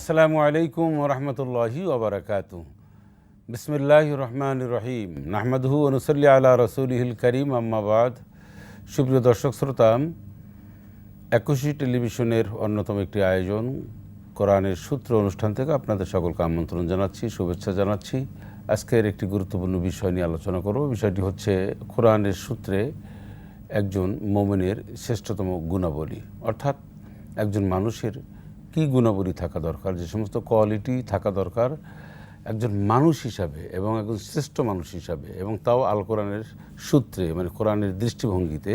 আসসালামু আলাইকুম রহমতুল্লাহি ওবরাকাতু বিসমিল্লাহ রহমান রহিম। নাহমাদহু অনুসল্লি আলা রসুলহিল করিম আম্মাবাদ সুপ্রিয় দর্শক, শ্রোতা, একুশি টেলিভিশনের অন্যতম একটি আয়োজন, কোরআনের সূত্র অনুষ্ঠান থেকে আপনাদের সকলকে আমন্ত্রণ জানাচ্ছি, শুভেচ্ছা জানাচ্ছি। আজকের একটি গুরুত্বপূর্ণ বিষয় নিয়ে আলোচনা করব। বিষয়টি হচ্ছে কোরআনের সূত্রে একজন মোমেনের শ্রেষ্ঠতম গুণাবলী, অর্থাৎ একজন মানুষের কি গুণাবলী থাকা দরকার? যে সমস্ত কোয়ালিটি থাকা দরকার একজন মানুষ হিসাবে এবং একজন শ্রেষ্ঠ মানুষ হিসাবে এবং তাও আল কোরআনের সূত্রে মানে কোরআনের দৃষ্টিভঙ্গিতে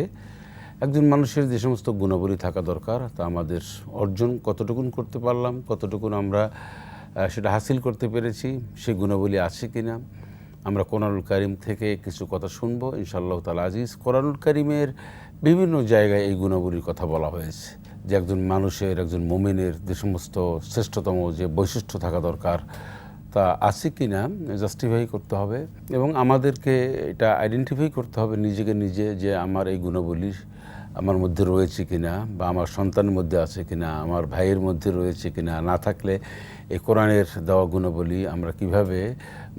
একজন মানুষের যে সমস্ত গুণাবলী থাকা দরকার, তা আমাদের অর্জন কতটুকুন করতে পারলাম, কতটুকুন আমরা সেটা হাসিল করতে পেরেছি সেই গুণাবলী আছে কি না আমরা কোরআনুল কারিম থেকে কিছু কথা শুনব। ইনশাআল্লাহ তাল আজিজ, কোরআনুল কারিমের বিভিন্ন জায়গায় এই গুণাবলীর কথা বলা হয়েছে। যে একজন মানুষের, একজন মোমেনের যে সমস্ত শ্রেষ্ঠতম যে বৈশিষ্ট্য থাকা দরকার, তা আছে কি না জাস্টিফাই করতে হবে এবং আমাদেরকে এটা আইডেন্টিফাই করতে হবে নিজেকে নিজে যে আমার এই গুণাবলী আমার মধ্যে রয়েছে কিনা বা আমার সন্তানের মধ্যে আছে কি না আমার ভাইয়ের মধ্যে রয়েছে কি না না থাকলে এই কোরআনের দেওয়া গুণাবলী আমরা কীভাবে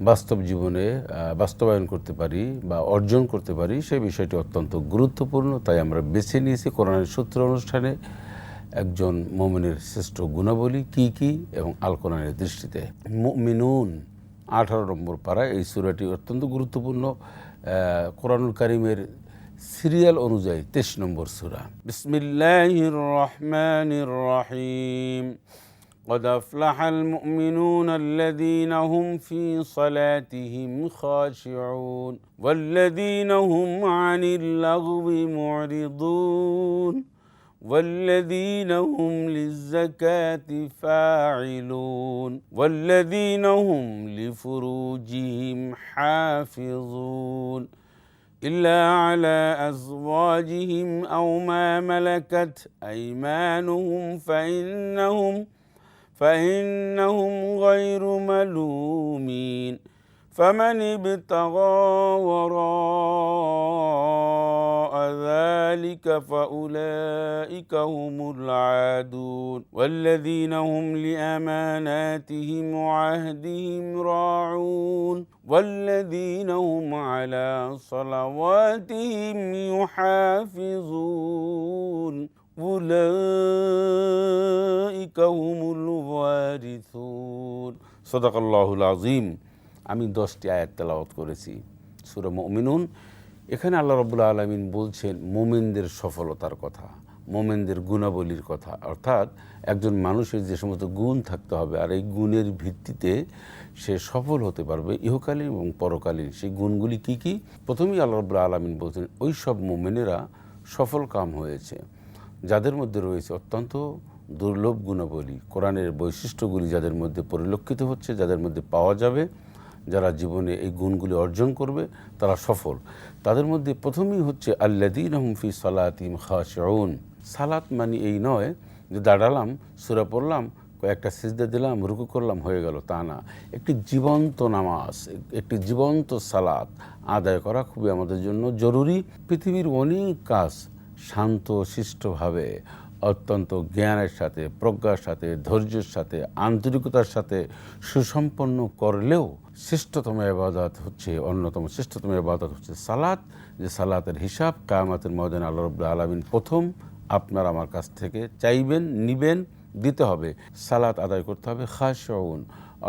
বাস্তব জীবনে বাস্তবায়ন করতে পারি বা অর্জন করতে পারি সেই বিষয়টি অত্যন্ত গুরুত্বপূর্ণ। তাই আমরা বেছে নিয়েছি কোরআনের সূত্র অনুষ্ঠানে। একজন মোমিনের শ্রেষ্ঠ গুণাবলী কি কি এবং আল কোরআনের দৃষ্টিতে মিনুন আঠারো নম্বর পাড়ায় এই সুরাটি অত্যন্ত গুরুত্বপূর্ণ আহ, কোরআনুল কারিমের সিরিয়াল অনুযায়ী তেইশ নম্বর সুরা বিসমিল্লাহির রহমানির রহিম قد أفلح المؤمنون الذين هم في صلاتهم خاشعون والذين هم عن اللغو معرضون والذين هم للزكاة فاعلون والذين هم لفروجهم حافظون. إلا على أزواجهم أو ما ملكت أيمانهم فإنهم فإنهم غير ملومين. فمن ابتغى وراء ذلك فأولئك هم العادون والذين هم لأماناتهم وعهدهم راعون والذين هم على صلواتهم يحافظون أولئك هم الوارثون صدق الله العظيم আমি দশটি আয়াত তেলাওয়াত করেছি সুরা মমিনুন এখানে আল্লাহ রবুল্লা আলমিন বলছেন, মোমেনদের সফলতার কথা, মোমেনদের গুণাবলীর কথা। অর্থাৎ একজন মানুষের যে সমস্ত গুণ থাকতে হবে, আর এই গুণের ভিত্তিতে সে সফল হতে পারবে ইহকালীন এবং পরকালীন। সেই গুণগুলি কি কি? প্রথমেই আল্লাহ রবুল্লা আলমিন বলছেন, ওই সব মোমেনেরা সফল কাম হয়েছে, যাদের মধ্যে রয়েছে অত্যন্ত দুর্লভ গুণাবলী। কোরআনের বৈশিষ্ট্যগুলি যাদের মধ্যে পরিলক্ষিত হচ্ছে, যাদের মধ্যে পাওয়া যাবে যারা জীবনে এই গুণগুলি অর্জন করবে, তারা সফল। তাদের মধ্যে প্রথমেই হচ্ছে আল্লাদিন হুমফি সালাতিম খাশউন। সালাত মানে এই নয় যে দাঁড়ালাম, সুরা পড়লাম, কয়েকটা সিজদা দিলাম, রুকু করলাম, হয়ে গেল, তা না। একটি জীবন্ত নামাজ, একটি জীবন্ত সালাত আদায় করা খুবই আমাদের জন্য জরুরি। পৃথিবীর অনেক কাজ শান্ত, শিষ্টভাবে, অত্যন্ত জ্ঞানের সাথে, প্রজ্ঞার সাথে, ধৈর্যের সাথে, আন্তরিকতার সাথে সুসম্পন্ন করলেও শ্রেষ্ঠতম এবাদত হচ্ছে, অন্যতম শ্রেষ্ঠতম এবাদত হচ্ছে সালাত। যে সালাতের হিসাব কায়ামাতের ময়দান আল্লাহ রব্লা আলমিন প্রথম আপনার আমার কাছ থেকে চাইবেন, নিবেন, দিতে হবে। সালাত আদায় করতে হবে খাসউন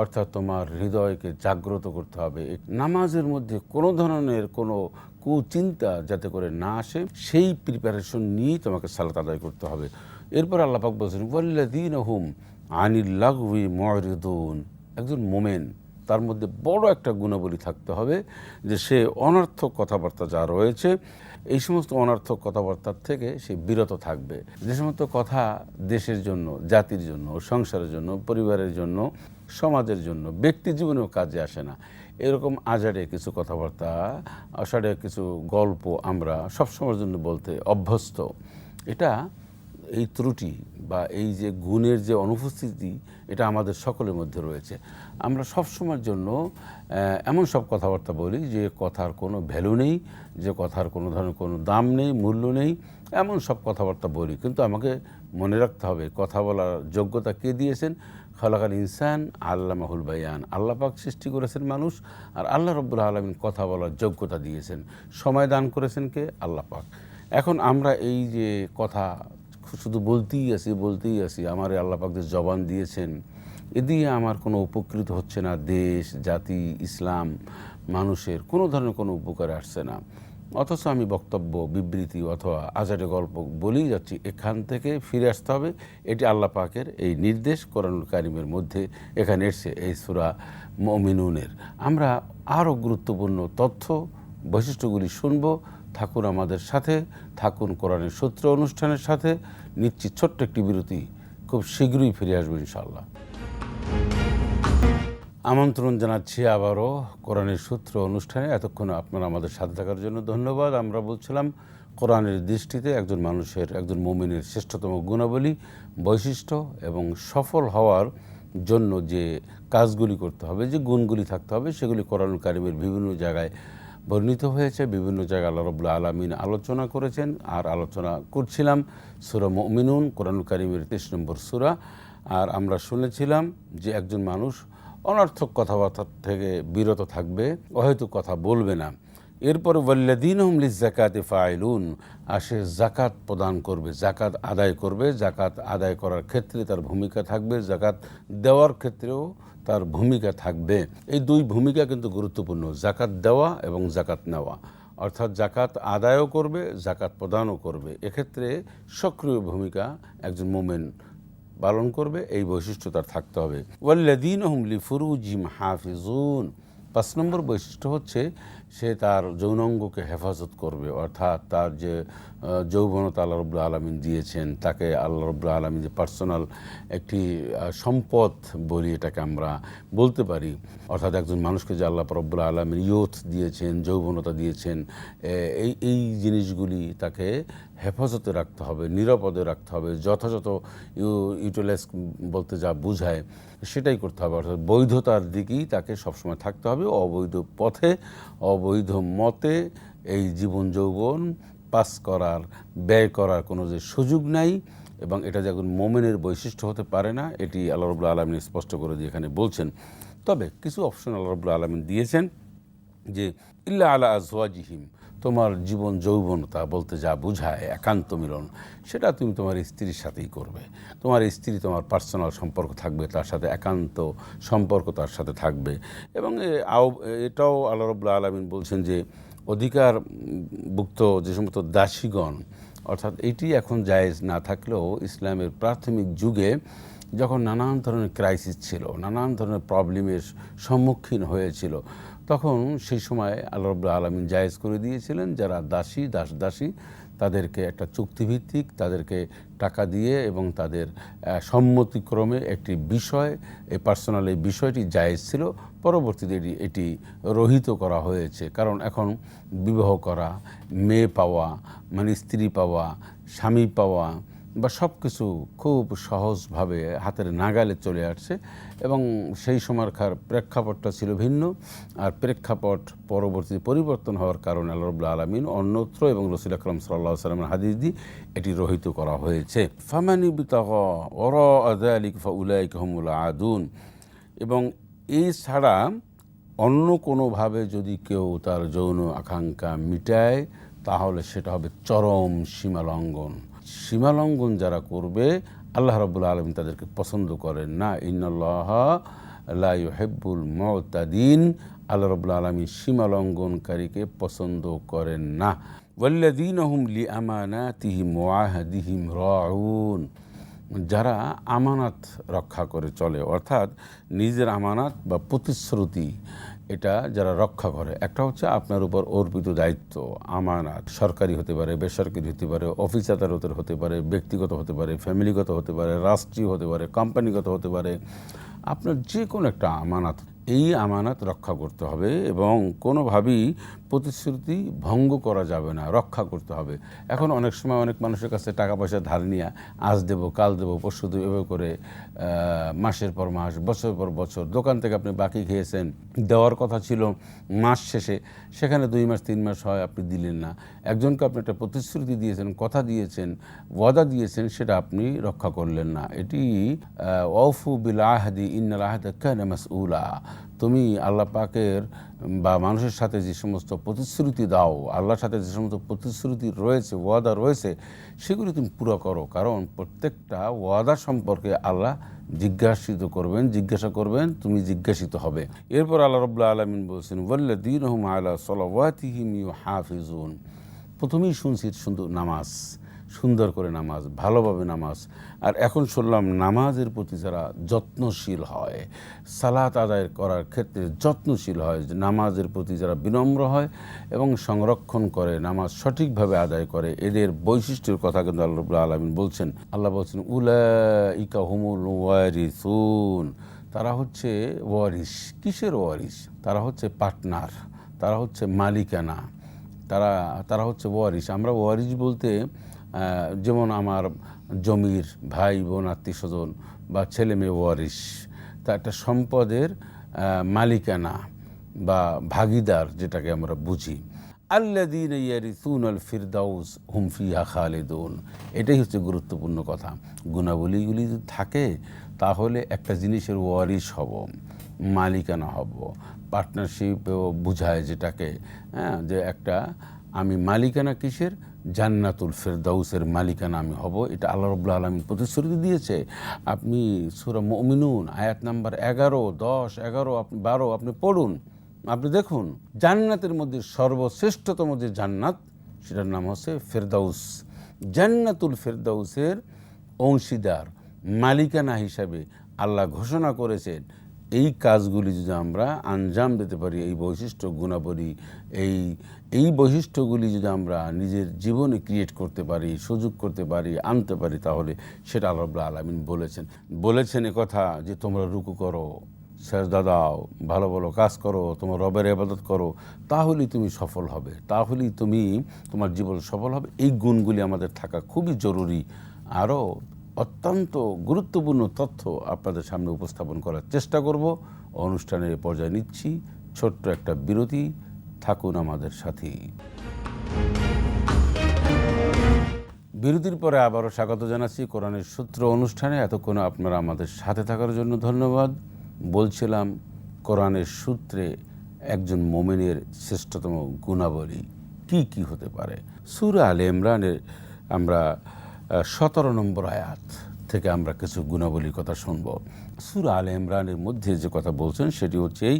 অর্থাৎ তোমার হৃদয়কে জাগ্রত করতে হবে। নামাজের মধ্যে কোনো ধরনের কোনো কুচিন্তা যাতে করে না আসে, সেই প্রিপারেশন নিয়েই তোমাকে সালাত আদায় করতে হবে। এরপর আল্লাপাক বলছেন ওয়াল্লাদিন হুম আনিল্লাগুই মরিদুন একজন মোমেন। তার মধ্যে বড় একটা গুণাবলী থাকতে হবে যে সে অনর্থক কথাবার্তা যা রয়েছে, এই সমস্ত অনার্থক কথাবার্তার থেকে সে বিরত থাকবে। যে সমস্ত কথা দেশের জন্য, জাতির জন্য, সংসারের জন্য, পরিবারের জন্য, সমাজের জন্য, ব্যক্তি জীবনেও কাজে আসে না। এরকম আজারে কিছু কথাবার্তা, আষাঢ়ে কিছু গল্প আমরা সবসময়ের জন্য বলতে অভ্যস্ত। এটা এই ত্রুটি বা এই যে গুণের যে অনুপস্থিতি, এটা আমাদের সকলের মধ্যে রয়েছে। আমরা সবসময়ের জন্য এমন সব কথাবার্তা বলি যে কথার কোনো ভ্যালু নেই, যে কথার কোনো ধরনের কোনো দাম নেই, মূল্য নেই, এমন সব কথাবার্তা বলি। কিন্তু আমাকে মনে রাখতে হবে, কথা বলার যোগ্যতা কে দিয়েছেন? খালাকাল ইনসান আল্লামাহুল বায়ান। আল্লাহ পাক সৃষ্টি করেছেন মানুষ আর আল্লাহ রব্বুল আলমিন কথা বলার যোগ্যতা দিয়েছেন। সময় দান করেছেন কে? আল্লাহ পাক। এখন আমরা এই যে কথা শুধু বলতেই আছি বলতেই আছি আমার যে জবান দিয়েছেন, এ দিয়ে আমার কোনো উপকৃত হচ্ছে না দেশ, জাতি, ইসলাম, মানুষের, কোনো ধরনের কোনো উপকারে আসছে না। অথচ আমি বক্তব্য, বিবৃতি অথবা আজারে গল্প বলেই যাচ্ছি, এখান থেকে ফিরে আসতে হবে। এটি আল্লাহ পাকের এই নির্দেশ কোরআনুল কারিমের মধ্যে এখানে এসছে, এই সুরা মমিনুনের। আমরা আরও গুরুত্বপূর্ণ তথ্য, বৈশিষ্ট্যগুলি শুনব। থাকুন আমাদের সাথে থাকুন কোরআনের সূত্র অনুষ্ঠানের সাথে নিচ্ছি ছোট্ট একটি বিরতি। খুব শীঘ্রই ফিরে আসব ইনশাল্লাহ আমন্ত্রণ জানাচ্ছি আবারও কোরআনের সূত্র অনুষ্ঠানে। এতক্ষণ আপনারা আমাদের সাথে থাকার জন্য ধন্যবাদ। আমরা বলছিলাম, কোরআনের দৃষ্টিতে একজন মানুষের, একজন মোমিনের শ্রেষ্ঠতম গুণাবলী, বৈশিষ্ট্য এবং সফল হওয়ার জন্য যে কাজগুলি করতে হবে, যে গুণগুলি থাকতে হবে, সেগুলি কোরআনুল কারিমের বিভিন্ন জায়গায় বর্ণিত হয়েছে, বিভিন্ন জায়গায় আল্লাহ রবুল্লা আলমিন আলোচনা করেছেন, আর আলোচনা করছিলাম সুরা মমিনুন কোরআন কারিমের তেইশ নম্বর সুরা, আর আমরা শুনেছিলাম যে একজন মানুষ অনর্থক কথাবার্তা থেকে বিরত থাকবে হয়তো কথা বলবে না। এরপরে ওয়াল্লাদিন হুমলি জাকাতে ফাইলুন আর সে জাকাত প্রদান করবে জাকাত আদায় করবে। জাকাত আদায় করার ক্ষেত্রে তার ভূমিকা থাকবে জাকাত দেওয়ার ক্ষেত্রেও তার ভূমিকা থাকবে। এই দুই ভূমিকা কিন্তু গুরুত্বপূর্ণ। জাকাত দেওয়া এবং জাকাত নেওয়া। অর্থাৎ জাকাত আদায়ও করবে, জাকাত প্রদানও করবে। এক্ষেত্রে সক্রিয় ভূমিকা একজন মোমেন পালন করবে। এই বৈশিষ্ট্য তার থাকতে হবে। ওয়াল্লাদিন হুমলি ফুরুজিম হাফিজুন। পাঁচ নম্বর বৈশিষ্ট্য হচ্ছে সে তার যৌনাঙ্গকে হেফাজত করবে, অর্থাৎ তার যে যৌবনতা আল্লাহ রব্লা আলমিন দিয়েছেন, তাকে আল্লাহ রব্লা আলমিন যে পার্সোনাল একটি সম্পদ বলি এটাকে আমরা বলতে পারি। অর্থাৎ একজন মানুষকে যে আল্লাহ রব্লা আলমিন ইয়থ দিয়েছেন, যৌবনতা দিয়েছেন এই এই জিনিসগুলি তাকে হেফাজতে রাখতে হবে, নিরাপদে রাখতে হবে, যথাযথ ইউটিলাইজ বলতে যা বোঝায়। সেটাই করতে হবে। অর্থাৎ বৈধতার দিকেই তাকে সবসময় থাকতে হবে। অবৈধ পথে, অবৈধ মতে এই জীবন যৌবন পাস করার, ব্যয় করার কোনো যে সুযোগ নাই এবং এটা যে একজন মোমেনের বৈশিষ্ট্য হতে পারে না, এটি আল্লাহ রবুল্লা আলমিন স্পষ্ট করে দিয়ে এখানে বলছেন। তবে কিছু অপশন আল্লাহ রবুল্লা আলমিন দিয়েছেন যে, ইল্লা আলা আজওয়াজিহিম। তোমার জীবন যৌবনতা বলতে যা বোঝায়, একান্ত মিলন, সেটা তুমি তোমার স্ত্রীর সাথেই করবে। তোমার স্ত্রী তোমার পার্সোনাল সম্পর্ক থাকবে, তার সাথে একান্ত সম্পর্ক তার সাথে থাকবে। এবং এটাও আল্লাহ রবুল্লা আলমিন বলছেন যে অধিকার ভুক্ত যে সমস্ত দাসীগণ, অর্থাৎ এটি এখন জায়েজ না থাকলেও ইসলামের প্রাথমিক যুগে যখন নানান ধরনের ক্রাইসিস ছিল, নানান ধরনের প্রবলেমের সম্মুখীন হয়েছিল তখন সেই সময় আল্লাহ রব্লা আলমিন জায়েজ করে দিয়েছিলেন যারা দাসী, দাস দাসী, তাদেরকে একটা চুক্তিভিত্তিক, তাদেরকে টাকা দিয়ে এবং তাদের সম্মতিক্রমে একটি বিষয় এই পার্সোনাল এই বিষয়টি জায়েজ ছিল। পরবর্তীতে এটি এটি রহিত করা হয়েছে। কারণ এখন বিবাহ করা, মেয়ে পাওয়া মানে স্ত্রী পাওয়া, স্বামী পাওয়া বা সব কিছু খুব সহজভাবে হাতের নাগালে চলে আসছে এবং সেই সময়কার প্রেক্ষাপটটা ছিল ভিন্ন আর প্রেক্ষাপট পরবর্তীতে পরিবর্তন হওয়ার কারণে আল্লাহ রবুল্লা আলমিন অন্যত্র এবং রসুল আকরম সাল্লাহ সাল্লামের হাদিস দিয়ে এটি রহিত করা হয়েছে। ফামানি বিতাগ অর আদালিক আদুন। এবং এই ছাড়া অন্য কোনোভাবে যদি কেউ তার যৌন আকাঙ্ক্ষা মিটায়, তাহলে সেটা হবে চরম সীমালঙ্ঘন। সীমালঙ্ঘন যারা করবে, আল্লাহ রাবুল আলম তাদেরকে পছন্দ করেন না। ইন্নআল্লাহ হেব্বুল মতাদিন, আল্লাহ রবুল আলমী সীমালঙ্ঘনকারীকে পছন্দ করেন না। ওয়াল্লাদিন লি আমানাতিহিম ওয়াহাদিহিম রাউন, যারা আমানাত রক্ষা করে চলে, অর্থাৎ নিজের আমানাত বা প্রতিশ্রুতি এটা যারা রক্ষা করে, একটা হচ্ছে আপনার উপর অর্পিত দায়িত্ব, আমানাত, সরকারি হতে পারে, বেসরকারি হতে পারে অফিস আদালতের হতে পারে, ব্যক্তিগত হতে পারে, ফ্যামিলিগত হতে পারে, রাষ্ট্রীয় হতে পারে, কোম্পানিগত হতে পারে, আপনার যে কোনো একটা আমানাত এই আমানত রক্ষা করতে হবে এবং কোনোভাবেই প্রতিশ্রুতি ভঙ্গ করা যাবে না, রক্ষা করতে হবে। এখন অনেক সময় অনেক মানুষের কাছে টাকা পয়সা ধার নিয়ে আজ দেবো, কাল দেবো, পরশু দেবো এভাবে করে মাসের পর মাস বছর পর বছর দোকান থেকে আপনি বাকি খেয়েছেন, দেওয়ার কথা ছিল মাস শেষে, সেখানে দুই মাস, তিন মাস হয় আপনি দিলেন না। একজনকে আপনি একটা প্রতিশ্রুতি দিয়েছেন, কথা দিয়েছেন, ওয়াদা দিয়েছেন, সেটা আপনি রক্ষা করলেন না। এটি ওফু বিল আহাদি, ইন্নাল আহাদা মাসউলা। তুমি আল্লাহ পাকের বা মানুষের সাথে যে সমস্ত প্রতিশ্রুতি দাও, আল্লাহর সাথে যে সমস্ত প্রতিশ্রুতি রয়েছে, ওয়াদা রয়েছে, সেগুলি তুমি পুরো করো। কারণ প্রত্যেকটা ওয়াদা সম্পর্কে আল্লাহ জিজ্ঞাসিত করবেন, জিজ্ঞাসা করবেন, তুমি জিজ্ঞাসিত হবে। এরপর আল্লাহ রবুল্লা আলমিন বলছেন ওয়াল্লা দিন আল্লাহ সলাওয়াতিহিম ইউ হাফিজুন প্রথমেই শুনছি সুন্দর নামাজ। সুন্দর করে নামাজ, ভালোভাবে নামাজ। আর এখন শুনলাম নামাজের প্রতি যারা যত্নশীল হয়, সালাত আদায় করার ক্ষেত্রে যত্নশীল হয় নামাজের প্রতি যারা বিনম্র হয় এবং সংরক্ষণ করে, নামাজ সঠিকভাবে আদায় করে, এদের বৈশিষ্ট্যের কথা কিন্তু আল্লাহ আলমিন বলছেন। আল্লাহ বলছেন উলা ইকা হুমুল ওয়ারিসুন। তারা হচ্ছে ওয়ারিস কিসের ওয়ারিস তারা হচ্ছে পার্টনার, তারা হচ্ছে মালিকানা, তারা তারা হচ্ছে ওয়ারিস আমরা ওয়ারিস বলতে যেমন আমার জমির ভাই বোন, আত্মীয় স্বজন বা ছেলে মেয়ে ওয়ারিস তা একটা সম্পদের মালিকানা বা ভাগিদার যেটাকে আমরা বুঝি। আল্লাদিন ইয়ারিসুন আল ফিরদাউস হুম ফিহা খালিদুন। এটাই হচ্ছে গুরুত্বপূর্ণ কথা। গুণাবলীগুলি যদি থাকে, তাহলে একটা জিনিসের ওয়ারিস হব, মালিকানা হব। পার্টনারশিপেও বুঝায় যেটাকে হ্যাঁ যে একটা আমি মালিকানা কিসের? জান্নাতুল ফেরদাউসের মালিকানা আমি হব। এটা আল্লাহ রবুল্লা আলমী প্রতিশ্রুতি দিয়েছে। আপনি সুরা মমিনুন, আয়াত নাম্বার এগারো, দশ, এগারো, আপনি বারো, আপনি পড়ুন। আপনি দেখুন, জান্নাতের মধ্যে সর্বশ্রেষ্ঠতম যে জান্নাত, সেটার নাম হচ্ছে ফেরদাউস। জান্নাতুল ফেরদাউসের অংশীদার, মালিকানা হিসাবে আল্লাহ ঘোষণা করেছেন, এই কাজগুলি যদি আমরা আঞ্জাম দিতে পারি, এই বৈশিষ্ট্য গুণাবলী, এই এই বৈশিষ্ট্যগুলি যদি আমরা নিজের জীবনে ক্রিয়েট করতে পারি, সুযোগ করতে পারি, আনতে পারি, তাহলে সেটা আল্লাহ আলামিন বলেছেন। বলেছেন কথা যে, তোমরা রুকু করো, সেজদা দাও, ভালো ভালো কাজ করো, তোমার রবের ইবাদত করো, তাহলেই তুমি সফল হবে, তাহলেই তুমি তোমার জীবন সফল হবে। এই গুণগুলি আমাদের থাকা খুবই জরুরি। আরও অত্যন্ত গুরুত্বপূর্ণ তথ্য আপনাদের সামনে উপস্থাপন করার চেষ্টা করব। অনুষ্ঠানের পর্যায়ে নিচ্ছি ছোট্ট একটা বিরতি। থাকুন আমাদের সাথেই বিরতির পরে আবারও স্বাগত জানাচ্ছি কোরআনের সূত্র অনুষ্ঠানে। এতক্ষণ আপনারা আমাদের সাথে থাকার জন্য ধন্যবাদ। বলছিলাম, কোরআনের সূত্রে একজন মোমেনের শ্রেষ্ঠতম গুণাবলী কি কি হতে পারে? সুরা আলে ইমরানের আমরা সতেরো নম্বর আয়াত থেকে আমরা কিছু গুণাবলীর কথা শুনব। সুরা আলে ইমরানের মধ্যে যে কথা বলছেন সেটি হচ্ছে এই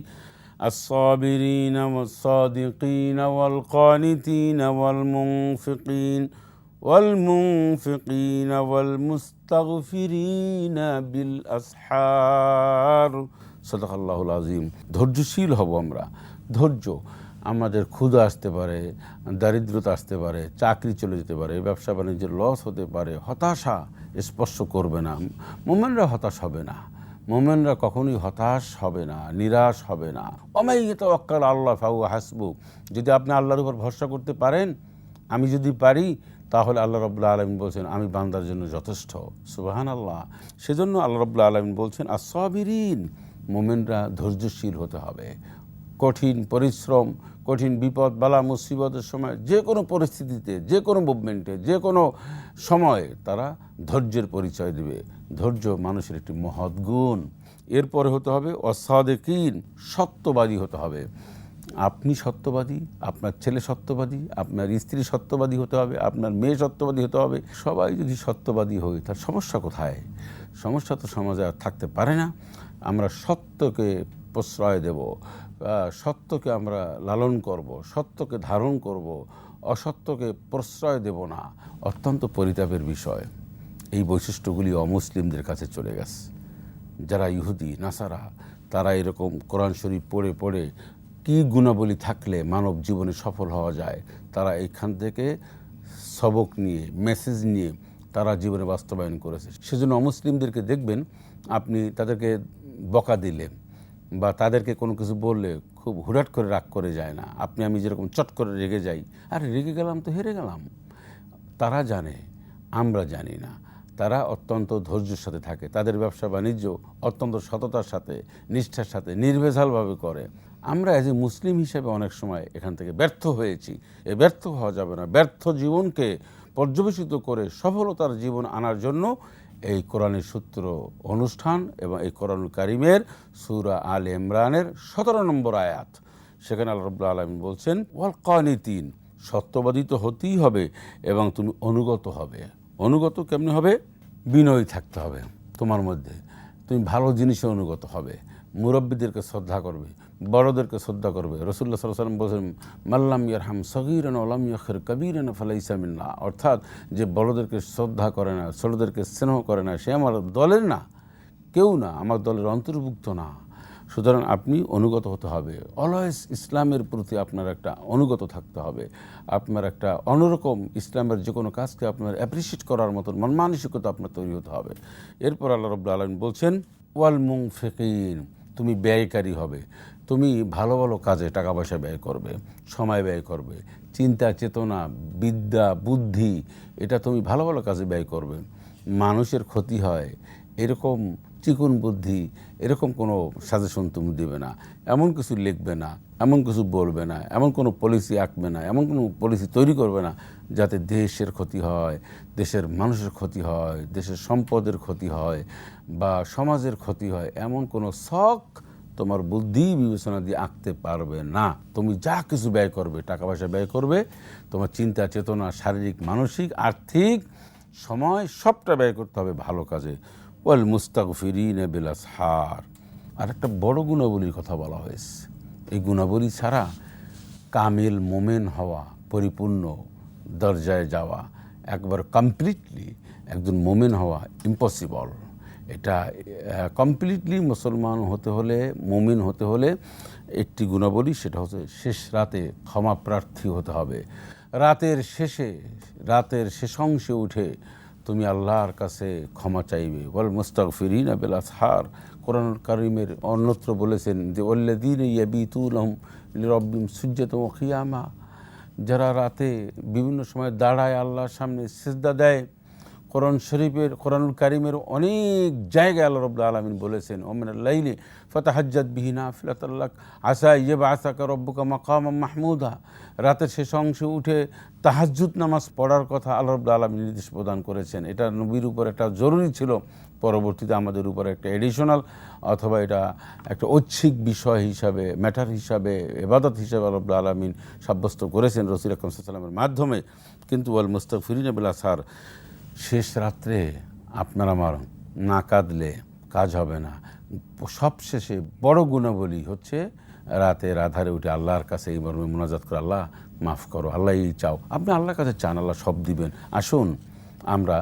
الصابرين والصادقين والقانتين والمنفقين والمنفقين والمستغفرين بالأسحار صدق الله العظيم ধৈর্যশীল হব আমরা ধৈর্য আমাদের ক্ষুধা আসতে পারে দারিদ্রতা আসতে পারে চাকরি চলে যেতে পারে ব্যবসা বাণিজ্যের লস হতে পারে হতাশা স্পর্শ করবে না মোমেনরা হতাশ হবে না মোমেনরা কখনোই হতাশ হবে না, নিরাশ হবে না। অমাই তওয়াক্কাল আল্লাহ ফাউ হাসবু। যদি আপনি আল্লাহর উপর ভরসা করতে পারেন, আমি যদি পারি, তাহলে আল্লাহ রবুল্লা আলমিন বলছেন, আমি বান্দার জন্য যথেষ্ট। সুবাহান আল্লাহ সেজন্য আল্লাহ রবুল্লা আলমিন বলছেন আসবিরিন মোমেনরা ধৈর্যশীল হতে হবে। কঠিন পরিশ্রম কঠিন বিপদ, বালা, মুসিবতের সময় যে কোনো পরিস্থিতিতে, যে কোনো মুভমেন্টে যে কোনো সময় তারা ধৈর্যের পরিচয় দেবে। ধৈর্য মানুষের একটি মহৎ গুণ। এরপরে হতে হবে অসাদেকিন, সত্যবাদী হতে হবে। আপনি সত্যবাদী, আপনার ছেলে সত্যবাদী, আপনার স্ত্রী সত্যবাদী হতে হবে, আপনার মেয়ে সত্যবাদী হতে হবে। সবাই যদি সত্যবাদী হই তার সমস্যা কোথায়? সমস্যা তো সমাজে আর থাকতে পারে না। আমরা সত্যকে প্রশ্রয় দেব। সত্যকে আমরা লালন করব, সত্যকে ধারণ করব, অসত্যকে প্রশ্রয় দেব না, অত্যন্ত পরিতাপের বিষয়। এই বৈশিষ্ট্যগুলি অমুসলিমদের কাছে চলে গেছে। যারা ইহুদি, নাসারা, তারা এরকম কোরআন শরীফ পড়ে পড়ে কী গুণাবলী থাকলে মানব জীবনে সফল হওয়া যায়, তারা এখান থেকে সবক নিয়ে, মেসেজ নিয়ে তারা জীবনে বাস্তবায়ন করেছে। সেজন্য অমুসলিমদেরকে দেখবেন, আপনি তাদেরকে বকা দিলে বা তাদেরকে কোনো কিছু বললে খুব হুটহাট করে রাগ করে যায় না। আপনি, আমি যেরকম চট করে রেগে যাই, আর রেগে গেলাম তো, হেরে গেলাম। তারা জানে, আমরা জানি না। তারা অত্যন্ত ধৈর্যের সাথে থাকে। তাদের ব্যবসা বাণিজ্য অত্যন্ত সততার সাথে, নিষ্ঠার সাথে, নির্ভেজালভাবে করে। আমরা এজ এ মুসলিম হিসেবে অনেক সময় এখান থেকে ব্যর্থ হয়েছি। এ ব্যর্থ হওয়া যাবে না। ব্যর্থ জীবনকে পর্যবেসিত করে সফলতার জীবন আনার জন্য এই কোরআনের সূত্র অনুষ্ঠান এবং এই কোরআনুল কারিমের সুরা আল ইমরানের সতেরো নম্বর আয়াত। সেখানে আল্লাহ রব্লা আলমিন বলছেন, ওয়াল কানিতিন সত্যবাদী তো হতেই হবে এবং তুমি অনুগত হবে। অনুগত কেমনি হবে? বিনয়ী থাকতে হবে তোমার মধ্যে। তুমি ভালো জিনিসে অনুগত হবে। মুরব্বীদেরকে শ্রদ্ধা করবে। বড়দেরকে শ্রদ্ধা করবে। রসুল্লা সাল্লাম বলছেন মাল্লাম ইয়ারহাম সগিরান ওলাম ইয়াখের কবিরান ফালাইসামিল্লা অর্থাৎ যে বড়দেরকে শ্রদ্ধা করে না, ছোটদেরকে স্নেহ করে না, সে আমার দলের না, কেউ না, আমার দলের অন্তর্ভুক্ত না। সুতরাং আপনি অনুগত হতে হবে। অলওয়েজ ইসলামের প্রতি আপনার একটা অনুগত থাকতে হবে। আপনার একটা অন্যরকম ইসলামের যে কোনো কাজকে আপনার অ্যাপ্রিসিয়েট করার মতন মন মানসিকতা আপনার তৈরি হতে হবে। এরপর আল্লাহ রব্লা আলম বলছেন, ওয়াল মুং ফেকিন তুমি ব্যয়কারী হবে। তুমি ভালো ভালো কাজে টাকা পয়সা ব্যয় করবে, সময় ব্যয় করবে, চিন্তা, চেতনা, বিদ্যা, বুদ্ধি, এটা তুমি ভালো ভালো কাজে ব্যয় করবে। মানুষের ক্ষতি হয়, এরকম চিকুন বুদ্ধি, এরকম কোনো সাজেশন তুমি দেবে না। এমন কিছু লিখবে না, এমন কিছু বলবে না, এমন কোনো পলিসি আঁকবে না, এমন কোনো পলিসি তৈরি করবে না যাতে দেশের ক্ষতি হয়, দেশের মানুষের ক্ষতি হয়, দেশের সম্পদের ক্ষতি হয় বা সমাজের ক্ষতি হয়। এমন কোনো শখ তোমার বুদ্ধি বিবেচনা দিয়ে আঁকতে পারবে না। তুমি যা কিছু ব্যয় করবে, টাকা পয়সা ব্যয় করবে, তোমার চিন্তা, চেতনা, শারীরিক, মানসিক, আর্থিক, সময় সবটা ব্যয় করতে হবে ভালো কাজে। ওয়েল মুস্তাক ফিরিন বিলাস হার আর একটা বড় গুণাবলীর কথা বলা হয়েছে। এই গুণাবলী ছাড়া কামিল মোমেন হওয়া, পরিপূর্ণ দরজায় যাওয়া, একবার কমপ্লিটলি একজন মোমেন হওয়া ইম্পসিবল এটা কমপ্লিটলি মুসলমান হতে হলে, মুমিন হতে হলে একটি গুণাবলী সেটা হচ্ছে শেষ রাতে ক্ষমা প্রার্থী হতে হবে। রাতের শেষে, রাতের শেষ অংশে উঠে তুমি আল্লাহর কাছে ক্ষমা চাইবে। বল মুস্তাক ফিরিন আবেল আসহার। কোরআন কারিমের অন্যত্র বলেছেন যে ওল্লাদিন ইয়াবিতুলহম রব্বিম সূর্যত খিয়ামা। যারা রাতে বিভিন্ন সময় দাঁড়ায় আল্লাহর সামনে সেজদা দেয় কোরআন শরীফের, কোরআনুল কারিমের অনেক জায়গায় আল্লাহ রব্লা আলমিন বলেছেন ওমেন লাইলে ফতাহাজ্জাদ বিহিনা ফিলাতাল্লাহ আসা ইয়েব আসাকা রব্বুকা মাকাম মাহমুদা রাতের শেষ অংশে উঠে তাহাজ্জুদ নামাজ পড়ার কথা আল্লাহ রব্লা আলমিন নির্দেশ প্রদান করেছেন। এটা নবীর উপর একটা জরুরি ছিল, পরবর্তীতে আমাদের উপর একটা এডিশনাল অথবা এটা একটা ঐচ্ছিক বিষয় হিসাবে ম্যাটার হিসাবে, এবাদত হিসাবে আল্লাহ আলমিন সাব্যস্ত করেছেন রসির আকরম মাধ্যমে। কিন্তু ওয়াল মুস্তাফিরিন আবিল আসার শেষ রাত্রে আপনার আমার না কাঁদলে কাজ হবে না। সবশেষে বড় গুণাবলী হচ্ছে রাতের আধারে উঠে আল্লাহর কাছে এই মর্মে মোনাজাত করে, আল্লাহ, মাফ করো, আল্লাহ এই চাও। আপনি আল্লাহর কাছে চান, আল্লাহ সব দিবেন। আসুন, আমরা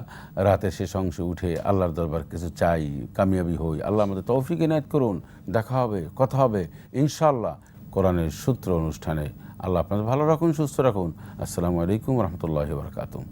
রাতে শেষ অংশে উঠে আল্লাহর দরবার কিছু চাই, কামিয়াবি হই। আল্লাহ আমাদের তৌফিক এনায়ত করুন। দেখা হবে, কথা হবে ইনশাল্লাহ কোরআনের সূত্র অনুষ্ঠানে। আল্লাহ আপনাদের ভালো রাখুন, সুস্থ রাখুন। আসসালামু আলাইকুম রহমতুল্লাহ বরকাতুম